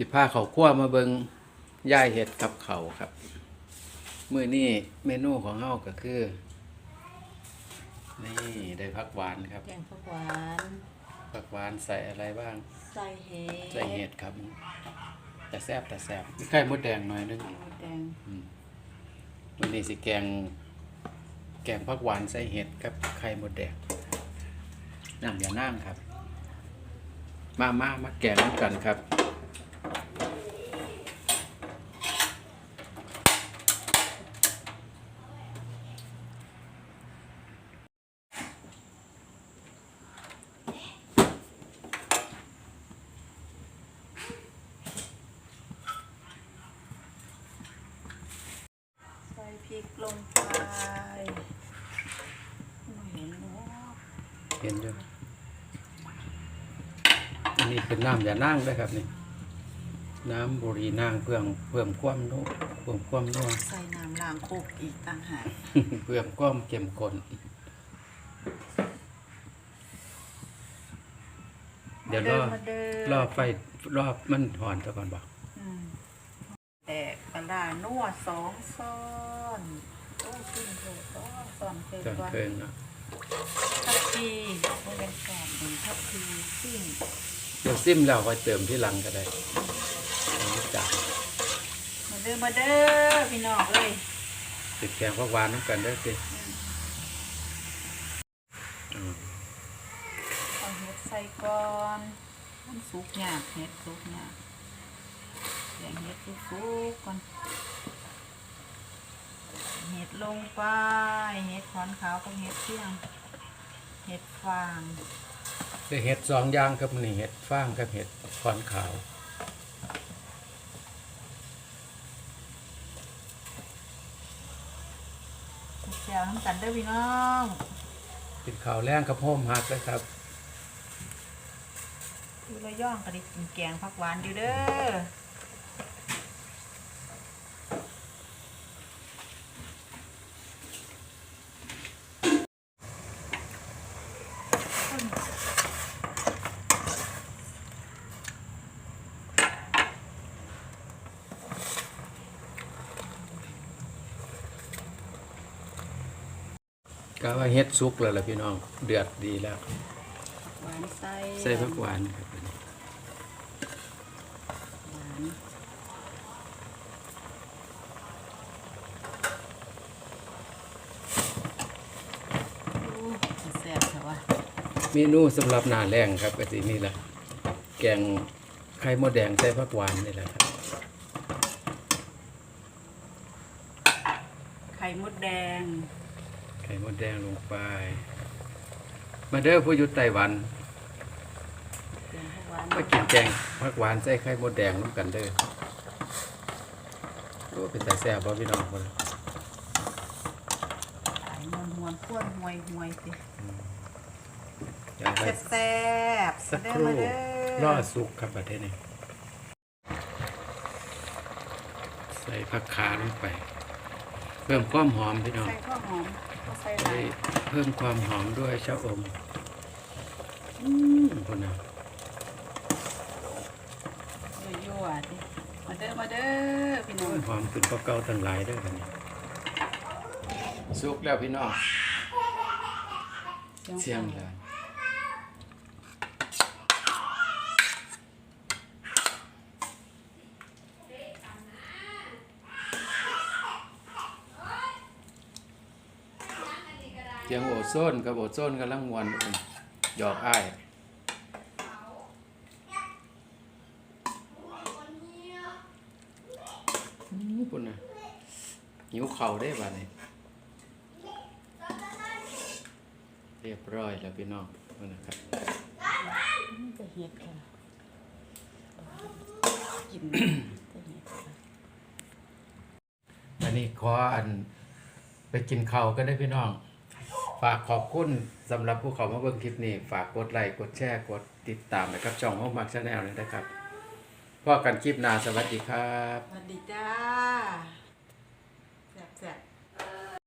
สิพาเขาวคั่วมาเบิงย่ายเห็ดกับเขาวครับมื้อนี้เมนูของเฮาก็คือ นี่ได้ผักหวานครับ แกงผักหวานผักหวานใส่อะไรบ้าง ใส่เห็ดใส่เห็ดครับ แต่แซ่บแต่แซ่บมีไข่มดแดงหน่อยนึงไข่มดแดงวันนี้สิแกง แกงผักหวานใส่เห็ดกับไข่มดแดงน้ำอย่านั่งครับ มามามาแกงน้ำกันครับ ใส่พริกลงไปไม่เห็นเนาะ เห็นอยู่อันนี้เป็นน้ำอย่านั่งด้วยครับนี่ น้ำบุรีนางเพื่อเพิ่มความนุ่เพิ่มความนัวใส่น้ำล้างโคกอีกต่างหากเพิ่มความเข้มข้นเดี๋ยวรอมาเด้อรอไฟรอบมันถอนซะก่อนบอกอืมแต่ปลาร้านัวสองซ้อน โอ้ขึ้นเถอะซ้อนซ้อนเกินจนกว่าเพิ่งเนาะ ทับพีไม่เป็นแสบหนึ่งทับพีซิ่งเดี๋ยวซิมแล้วค่อยเติมที่หลังก็ได้เอาจับมาเด้อมาเด้อพี่น้องเลยติดแกงผักหวานน้ำกันได้อสิอืมเอาเห็ดใส่ก่อนมันสุกยากเห็ดสุกยากแกงเห็ดสุกๆก่อนเห็ดลงไป เห็ดขอนขาวกับเห็ดเที่ยง เห็ดฟางได้เห็ดสองอย่างครับนี่เห็ดฟางกับเห็ดขอนขาวเจียวน้ำกันเด้อพี่น้องติดข่าวแรงกับโฮมฮักเลยครับดูระย่องกระดิกกินแกงผักหวานอยู่เด้อ ก็ว่าเฮ็ดสุกแล้วล่ะพี่น้อง เดือดดีแล้วผักหวานใส่ใส่ผักหวานครับอันนี้หวานอู้แซ่บเถอะวะเมนูสำหรับหน้าแรงครับก็สินี่แหละแกงไข่มดแดงใส่ผักหวานนี่แหละครับ ไข่มดแดงไข่มดแดงลงไป มาเด้อผู้อยู่ไต้หวันแกงผักหวานมากินแกงผักหวานใส่ไข่มดแดงน้ำกันเด้อโอ้เป็นตาแซ่บบ่พี่น้องคนไข่มวนมวนๆข้วนหวยหวยๆสิอยากไปแซ่บๆสักเด้คอรู่มาเด้รออสุกครับประเทศนี้ใส่ผักขาลงไปเพิ่มความหอมพี่น้องใส่ข้าวหอมก็ใส่หใส่ลายเพิ่มความหอมด้วยชะอมอืมคนน่ะยั่วๆดิมาเด้อมาเด้อพี่น้องหอมขึ้นกว่าเก่าตั้งหลายเด้อคันนี้สุกแล้วพี่น้องเสียงแล้ว เสียงโอโซนกับโอโซนกำลังมวนอยู่พุ่นหยอกอ้ายอืมปุ่นน่ะหิวเข่าวได้บ้านี้เรียบร้อยแล้วพี่น้องนั่นนะครับนี่จะเฮ็ดค่ะกินจะเฮ็ดค่ะอันนี้ขออันไปกินข้าวก็ได้พี่น้อง ฝากขอบคุณสำหรับผู้เขามาเบิ่งคลิปนี้ ฝากกดไลค์กดแชร์กดติดตามนะครับช่องห้องมักชาแนลเลยนะครับพ่อกันคลิปหน้าสวัสดีครับ สวัสดีจ้าแซ่บ